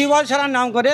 Tubewell সারার নাম করে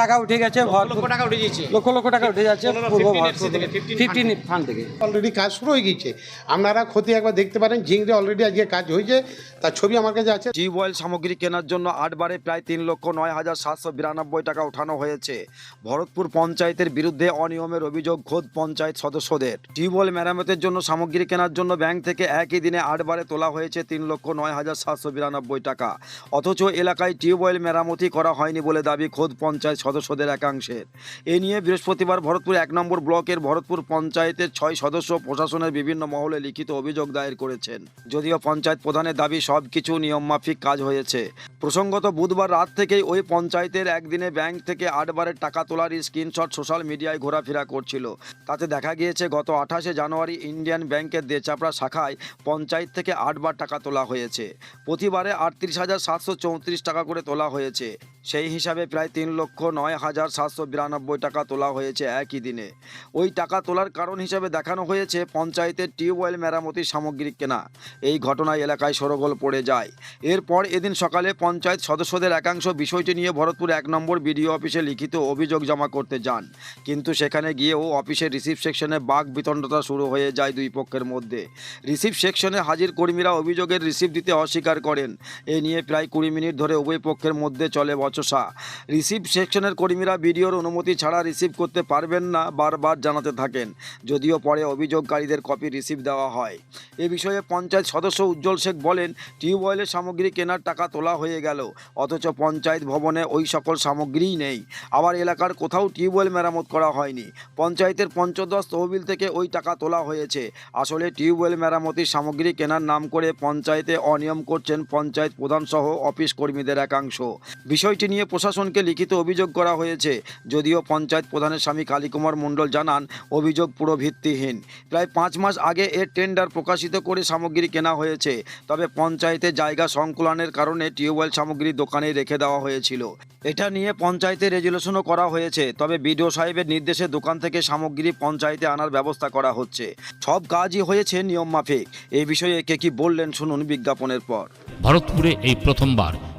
টাকা উঠে গেছে লক্ষ টাকা উঠে দিয়েছে লক্ষ লক্ষ টাকা উঠে যাচ্ছে পনেরো, পূর্ব 15 FC থেকে, 15 ফিফটিন ফান্ড থেকে। অলরেডি কাজ শুরু হয়ে গেছে আপনারা ক্ষতি একবার দেখতে পারেন ঝিংড়ে অলরেডি আজকে কাজ হয়েছে তার ছবি আমার কাছে আছে। টিউবওয়েল সামগ্রী কেনার জন্য আটবারে প্রায় তিন লক্ষ নয় হাজার সাতশো বিরানব্বই টাকা উঠানো হয়েছে। ভরতপুর পঞ্চায়েতের বিরুদ্ধে অনিয়মের অভিযোগ খোদ পঞ্চায়েত সদস্যদের। টিউবওয়েল মেরামতের জন্য সামগ্রী কেনার জন্য ব্যাংক থেকে একই দিনে আটবারে তোলা হয়েছে তিন লক্ষ নয় হাজার সাতশো বিরানব্বই টাকা। অথচ এলাকায় টিউবওয়েল মেরামতি করা হয়নি বলে দাবি খোদ পঞ্চায়েত সদস্যদের একাংশের এ নিয়ে বৃহস্পতিবার ভরতপুর এক নম্বর ব্লকের ভরতপুর পঞ্চায়েতের ছয় সদস্য প্রশাসনের বিভিন্ন মহলে লিখিত অভিযোগ দায়ের করেছেন। যদিও পঞ্চায়েত প্রধানের দাবি সব কিছু নিয়মমাফিক কাজ হয়েছে। প্রসঙ্গত বুধবার রাত থেকেই ওই পঞ্চায়েতের একদিনে ব্যাংক থেকে আটবারের টাকা তোলার স্ক্রিনশট সোশ্যাল মিডিয়ায় ঘোরাফেরা করছিল। তাতে দেখা গিয়েছে, গত আঠাশে জানুয়ারি ইন্ডিয়ান ব্যাংকের দেচাপড়া শাখায় পঞ্চায়েত থেকে আটবার টাকা তোলা হয়েছে। প্রতিবারে আটত্রিশ হাজার সাতশো চৌত্রিশ টাকা করে তোলা হয়েছে। সেই হিসাবে প্রায় তিন লক্ষ নয় হাজার সাতশো বিরানব্বই টাকা তোলা হয়েছে একই দিনে। ওই টাকা তোলার কারণ হিসাবে দেখানো হয়েছে পঞ্চায়েতের টিউবওয়েল মেরামতির সামগ্রী কেনা। এই ঘটনায় এলাকায় সরগোল পড়ে যায়। এরপর এদিন সকালে পঞ্চায়েত সদস্যদের একাংশ বিষয়টি নিয়ে ভরতপুর এক নম্বর বিডিও অফিসে লিখিত অভিযোগ জমা করতে যান। কিন্তু সেখানে গিয়েও অফিসের রিসিভ সেকশনে বাঘ বিতণ্ডতা শুরু হয়ে যায় দুই পক্ষের মধ্যে। রিসিভ সেকশনে হাজির কর্মীরা অভিযোগের রিসিভ দিতে অস্বীকার করেন। এ নিয়ে প্রায় কুড়ি মিনিট ধরে উভয় পক্ষের মধ্যে চলে বচসা রিসিভ সেকশনের কর্মীরা ভিডিওর অনুমতি ছাড়া রিসিভ করতে পারবেন না, বারবার জানাতে থাকেন। যদিও পরে অভিযোগকারীদের কপি রিসিভ দেওয়া হয়। এ বিষয়ে পঞ্চায়েত সদস্য উজ্জ্বল শেখ বলেন টিউবওয়েলের সামগ্রী কেনার টাকা তোলা হয়ে গেল, অথচ পঞ্চায়েত ভবনে ওই সকল সামগ্রীই নেই। আবার এলাকার কোথাও টিউবওয়েল মেরামত করা হয়নি। পঞ্চায়েতের পঞ্চদশ তহবিল থেকে ওই টাকা তোলা হয়েছে। আসলে টিউবওয়েল মেরামতির সামগ্রী কেনার নাম করে পঞ্চায়েতে অনিয়ম করছেন পঞ্চায়েত প্রধান সহ অফিস কর্মীদের একাংশ। বিষয়টি নিয়ে প্রশাসনকে লিখিত অভিযোগ করা হয়েছে। যদিও পঞ্চায়েত প্রধানের স্বামী কালীকুমার মণ্ডল জানান, অভিযোগ পুরো ভিত্তিহীন। প্রায় পাঁচ মাস আগে এর টেন্ডার প্রকাশিত করে সামগ্রী কেনা হয়েছে। তবে পঞ্চায়েতে জায়গা সংকুলনের কারণে টিউবওয়েল সামগ্রী দোকানে রেখে দেওয়া হয়েছিল। এটা নিয়ে পঞ্চায়েতে রেজুলেশনও করা হয়েছে। তবে বিডিও সাহেবের নির্দেশে দোকান থেকে সামগ্রী পঞ্চায়েতে আনার ব্যবস্থা করা হচ্ছে। সব কাজই হয়েছে নিয়ম মাফিক। এই বিষয়ে কে কি বললেন শুনুন বিজ্ঞাপনের পর। ভারতপুরে এই প্রথমবার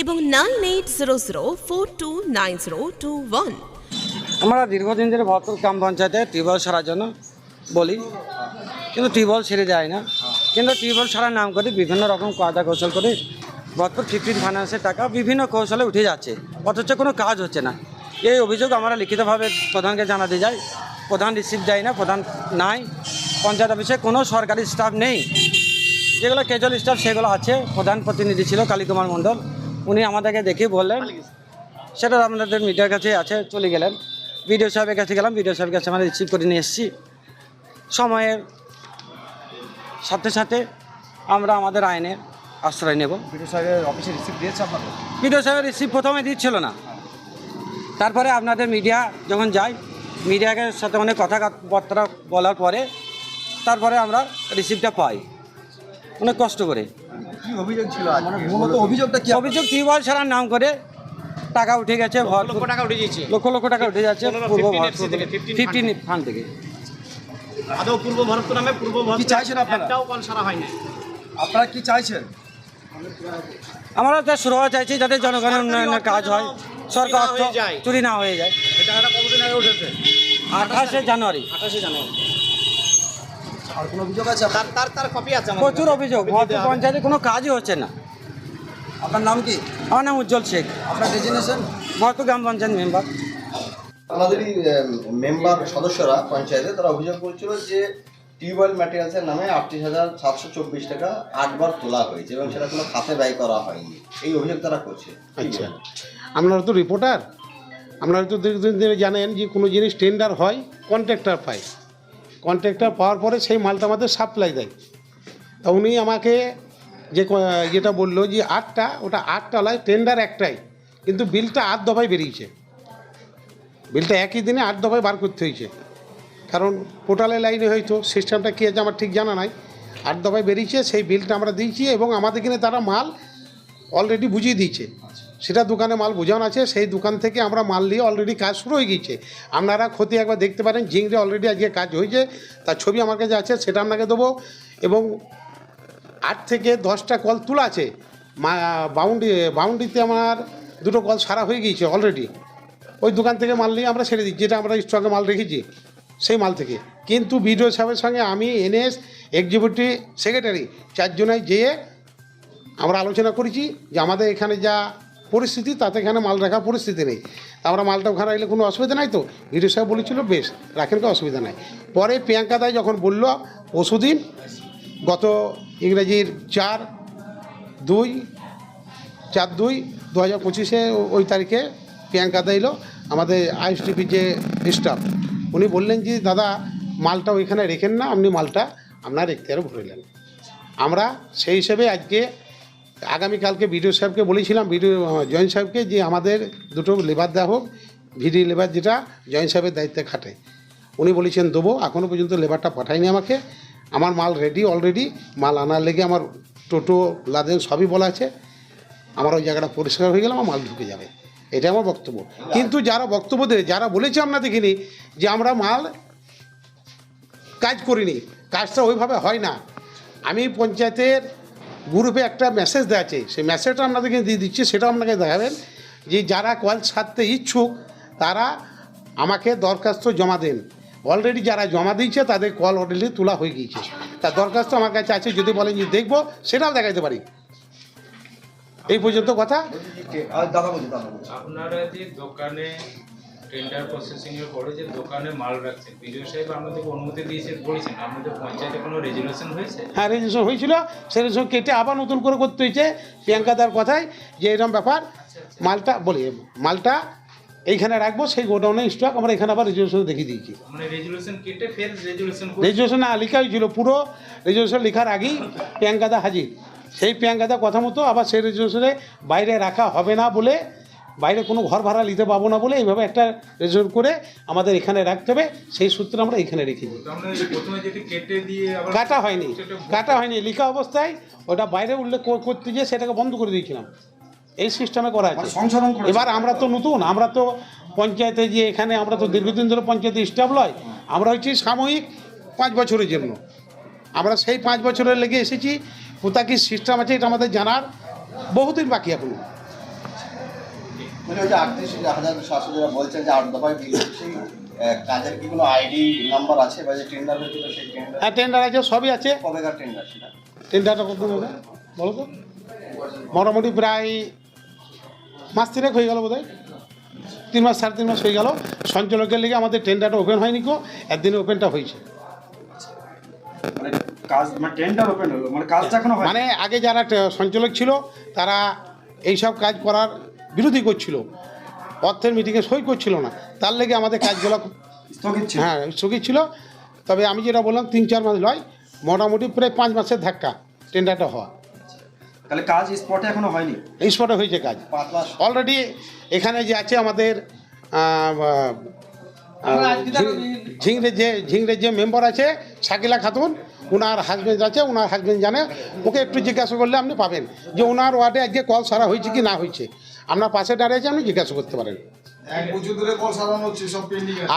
এবং nine eight zero zero four two nine zero two one. আমরা দীর্ঘদিন ধরে ভরপুর গ্রাম পঞ্চায়েতে টিউবওয়েল সারার জন্য বলি। কিন্তু টিউবওয়েল ছেড়ে যায় না। কিন্তু টিউবওয়েল সারার নাম করে বিভিন্ন রকম কায়দা কৌশল করে ভরপুর ফিফটিন ফাইন্যান্সের টাকা বিভিন্ন কৌশলে উঠে যাচ্ছে। অথচ কোনো কাজ হচ্ছে না। এই অভিযোগ আমরা লিখিতভাবে প্রধানকে জানাতে যাই। প্রধান রিসিভ দেয় না, প্রধান নাই। পঞ্চায়েত অফিসে কোনো সরকারি স্টাফ নেই। যেগুলো ক্যাজুয়াল স্টাফ সেগুলো আছে। প্রধান প্রতিনিধি ছিল কালীকুমার মণ্ডল। উনি আমাদেরকে দেখে বললেন সেটা আপনাদের মিডিয়ার কাছে আছে চলে গেলেন। বিডিও সাহেবের কাছে গেলাম বিডিও সাহেবের কাছে আমরা রিসিভ করে নিয়ে এসেছি। সময়ের সাথে সাথে আমরা আমাদের আইনের আশ্রয় নেব। বিডিও সাহেবের অফিসে রিসিভ দিয়েছে আপনাদের? বিডিও সাহেবের রিসিভ প্রথমে দিচ্ছিল না। তারপরে আপনাদের মিডিয়া যখন যাই মিডিয়াকে সাথে অনেক কথাবার্তা বলার পরে তারপরে আমরা রিসিভটা পাই। অনেক কষ্ট করে। কি অভিযোগ ছিল মানে মূলত অভিযোগটা কি? অভিযোগ টিউবওয়েল ছাড়ার নাম করে টাকা উঠে গেছে লক্ষ টাকা উঠে দিয়েছে লক্ষ লক্ষ টাকা উঠে যাচ্ছে পূর্ব 15 FC থেকে, 15 ফিফটিন ফান্ড থেকে। আদৌ পূর্ব ভরতপুর নামে পূর্ব কি চাইছেন আপনারা? একটাও কল সারা হয়নি। আপনারা কি চাইছেন? আমরা যা শুরু হওয়া চাইছি যাতে জনগণের উন্নয়নের কাজ হয় সরকার অর্থ চুরি না হয়ে যায়। এই কতদিন আগে উঠেছে? আঠাশে জানুয়ারি। আঠাশে জানুয়ারি। আর কোনো অভিযোগ আছে তার তার তার কপি আছে আমাদের প্রচুর অভিযোগ। হবে। পঞ্চায়েতে কোনো কাজই হচ্ছে না। আপনার নাম কি? আমার নাম উজ্জ্বল শেখ। আপনার ডেজিনেশন ভরপুর গ্রাম পঞ্চায়েত মেম্বার আমাদেরই মেম্বার সদস্যরা পঞ্চায়েতে তারা অভিযোগ করেছিল যে টিউবওয়েল ম্যাটেরিয়ালসের নামে আটত্রিশ হাজার সাতশো চব্বিশ টাকা আটবার তোলা হয়েছে এবং সেটা কোনো খাতে ব্যয় করা হয়নি। এই অভিযোগ তারা করছে। আচ্ছা। আপনারা তো রিপোর্টার আপনারা তো দীর্ঘদিন ধরে জানেন যে কোনো জিনিস টেন্ডার হয় কন্ট্রাক্টর পায়। কন্ট্রাক্টর পাওয়ার পরে সেই মালটা আমাদের সাপ্লাই দেয়। তা উনি আমাকে যে যেটা বলল যে আটটা, ওটা আটটা নয় টেন্ডার একটাই। কিন্তু বিলটা আট দফায় বেরিয়েছে। বিলটা একই দিনে আট দফায় বার করতে হয়েছে। কারণ পোর্টালে লাইনে হয়তো সিস্টেমটা কী আছে আমার ঠিক জানা নাই। আট দফায় বেরিয়েছে, সেই বিলটা আমরা দিয়েছি এবং আমাদের কিনে তারা মাল অলরেডি বুঝিয়ে দিয়েছে। সেটা দোকানে মাল বোঝানো আছে, সেই দোকান থেকে আমরা মাল নিয়ে অলরেডি কাজ শুরু হয়ে গিয়েছে। আপনারা ক্ষতি একবার দেখতে পারেন জিংরে অলরেডি আজকে কাজ হয়েছে, তার ছবি আমার কাছে আছে, সেটা আপনাকে দেবো। এবং আট থেকে দশটা কল তোলা আছে বাউন্ডি বাউন্ডিতে আমার দুটো কল সারা হয়ে গিয়েছে অলরেডি ওই দোকান থেকে মাল নিয়ে আমরা ছেড়ে দিচ্ছি, যেটা আমরা স্টকে মাল রেখেছি, সেই মাল থেকে। কিন্তু বিডিও সাহেবের সঙ্গে আমি, এনএস এক্সিকিউটিভ সেক্রেটারি চারজনায় যেয়ে আমরা আলোচনা করেছি যে আমাদের এখানে যা পরিস্থিতি, তাতে এখানে মাল রাখার পরিস্থিতি নেই। আমরা মালটা ওখানে রাখলে কোনো অসুবিধা নাই তো? ভিডিও সাহেব বলেছিল, বেশ, রাখেন, কোনো অসুবিধা নাই। পরে প্রিয়াঙ্কা দাই যখন বলল, পরশুদিন গত ইংরেজির চার দুই চার দুই দু হাজার পঁচিশে ওই তারিখে প্রিয়াঙ্কা দা এলো, আমাদের আইএসটিপির যে স্টাফ। উনি বললেন যে, দাদা, মালটা ওইখানে রেখেন না, আপনি মালটা আপনার এখতিয়ারে ভরলেন আমরা সেই হিসেবে আজকে আগামীকালকে বিডিও সাহেবকে বলেছিলাম, বিডিও জয়েন্ট সাহেবকে যে আমাদের দুটো লেবার দেওয়া হোক, ভিডি লেবার যেটা জয়েন্ট সাহেবের দায়িত্বে খাটে। উনি বলেছেন, দেবো এখনও পর্যন্ত লেবারটা পাঠায়নি আমাকে। আমার মাল রেডি অলরেডি মাল আনার লেগে আমার টোটো, লাদেন সবই বলা আছে। আমার ওই জায়গাটা পরিষ্কার হয়ে গেলে আমার মাল ঢুকে যাবে। এটা আমার বক্তব্য। কিন্তু যারা বক্তব্য দেয়, যারা বলেছে আমরা দেখিনি যে আমরা মাল কাজ করিনি, কাজটা ওইভাবে হয় না। আমি পঞ্চায়েতের গ্রুপে একটা মেসেজ দেওয়া আছে সেই মেসেজটা আপনাদেরকে দিয়ে দিচ্ছি সেটা আপনাকে দেখাবেন যে যারা কল ছাড়তে ইচ্ছুক তারা আমাকে দরখাস্ত জমা দেন। অলরেডি যারা জমা দিয়েছে তাদের কল অলরেডি তোলা হয়ে গিয়েছে। তার দরখাস্ত আমার কাছে আছে যদি বলেন যে দেখব সেটাও দেখাতে পারি। এই পর্যন্ত কথা। আপনারা যে দোকানে টেন্ডার প্রসেসিং এর পরে যে দোকানে মাল রাখছেন বিডিও সাহেব আপনাদেরকে অনুমতি দিয়েছে বলেছেন। আপনাদের পঞ্চায়েতে কোনো রেজুলেশন হয়েছে? হ্যাঁ রেজিস্ট্রেশন হয়েছিল। সে রেজিস্ট্রেশন কেটে আবার নতুন করে করতে হয়েছে। প্রিয়াঙ্কা দার কথায় যে এরকম ব্যাপার মালটা বলি মালটা এইখানে রাখব সেই গোডাউনে স্টক আমরা এখানে আবার রেজিস্ট্রেশন দেখিয়ে দিয়েছি। মানে রেজুলেশন কেটে ফের রেজুলেশন না লেখা হয়েছিল পুরো। রেজিস্ট্রেশন লেখার আগেই প্রিয়াঙ্কাদা হাজির। সেই প্রিয়াঙ্কাদা কথা মতো আবার সেই রেজিস্ট্রেশনে বাইরে রাখা হবে না বলে বাইরে কোনো ঘর ভাড়া নিতে পাবো না বলে এইভাবে একটা রেজিস্ট্রেশন করে আমাদের এখানে রাখতে হবে সেই সূত্রে আমরা এখানে রেখে দিই। কেটে দিয়ে আবার কাটা হয়নি কাটা হয়নি লেখা অবস্থায় ওটা বাইরে উল্লেখ করতে গিয়ে সেটাকে বন্ধ করে দিয়েছিলাম। এই সিস্টেমে করা আছে। এবার আমরা তো নতুন আমরা তো পঞ্চায়েতে যে এখানে আমরা তো দীর্ঘদিন ধরে পঞ্চায়েতে স্টাফ লয় আমরা হচ্ছি সাময়িক পাঁচ বছরের জন্য। আমরা সেই পাঁচ বছরের লেগে এসেছি কোথা কি সিস্টেম আছে এটা আমাদের জানার বহুদিন বাকি এখনও মানে ওই যে আটত্রিশ হাজার সাতশো যেটা বলছেন যে আট দফায় বিল সেই কাজের কি কোনো আইডি নাম্বার আছে বা যে টেন্ডার হয়েছিল সেই টেন্ডার হ্যাঁ টেন্ডার আছে সবই আছে। কবেকার টেন্ডার সেটা? টেন্ডারটা কত হবে? বলো তো। মোটামুটি প্রায় মাস তিনেক হয়ে গেল বোধহয়। তিন মাস সাড়ে তিন মাস হয়ে গেল। সঞ্চালকের লেগে আমাদের টেন্ডারটা ওপেন হয়নি কো একদিনে ওপেনটা হয়েছে। মানে কাজ মানে টেন্ডার ওপেন হলো মানে কাজটা এখনও মানে আগে যারা সঞ্চালক ছিল তারা এইসব কাজ করার বিরোধী করছিল। অর্থের মিটিংয়ে সই করছিল না। তার লেগে আমাদের কাজগুলো স্থগিত হ্যাঁ স্থগিত ছিল। তবে আমি যেটা বললাম তিন চার মাস নয় মোটামুটি প্রায় পাঁচ মাসের ধাক্কা টেন্ডারটা হওয়া। তাহলে কাজ স্পটে এখনও হয়নি? এই স্পটে হয়েছে কাজ। অলরেডি এখানে যে আছে আমাদের ঝিংড়ে যে ঝিংড়ে যে মেম্বার আছে শাকিলা খাতুন ওনার হাজবেন্ড আছে ওনার হাজবেন্ড জানে। ওকে একটু জিজ্ঞাসা করলে আপনি পাবেন যে ওনার ওয়ার্ডে আজকে কল সারা হয়েছে কি না হয়েছে। আপনার পাশে দাঁড়িয়ে আছে আপনি জিজ্ঞাসা করতে পারেন।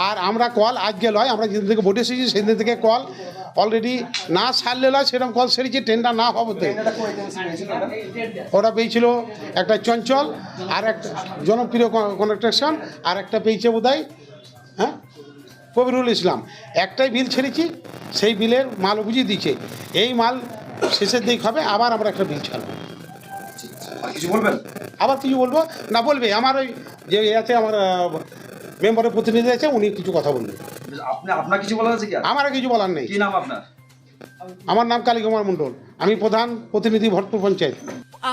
আর আমরা কল আজকে লয় আমরা যেদিন থেকে ভোটে এসেছি সেদিন থেকে কল অলরেডি না সারলে লয় সেরকম কল সেরেছি টেন্ডার না হবতে ওরা পেয়েছিল। একটা চঞ্চল আর একটা জনপ্রিয় কনস্ট্রাকশন আর একটা পেয়েছে বোধহয় হ্যাঁ? কবিরুল ইসলাম। একটাই বিল ছেড়েছি সেই বিলের মাল বুঝিয়ে দিয়েছে। এই মাল শেষের দিক হবে আবার আমরা একটা বিল ছাড়বো। আর কিছু বলবেন? আবার কিছু বলব? না বলবে। আমার ওই যে আছে আমার মেম্বারের প্রতিনিধি আছে উনি কিছু কথা বলবে। আপনি আপনার কিছু বলার আছে কি আমার আর কিছু বলার নেই। কি নাম আপনার? আমার নাম কালীকুমার মণ্ডল। আমি প্রধান প্রতিনিধি ভরতপুর পঞ্চায়েত।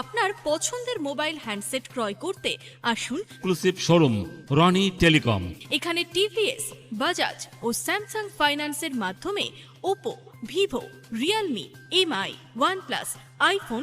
আপনার পছন্দের মোবাইল হ্যান্ডসেট ক্রয় করতে আসুন। এক্সক্লুসিভ শোরুম রনি টেলিকম এখানে টিভিএস বাজাজ ও স্যামসাং ফাইন্যান্সের মাধ্যমে Oppo Vivo Realme Mi OnePlus iPhone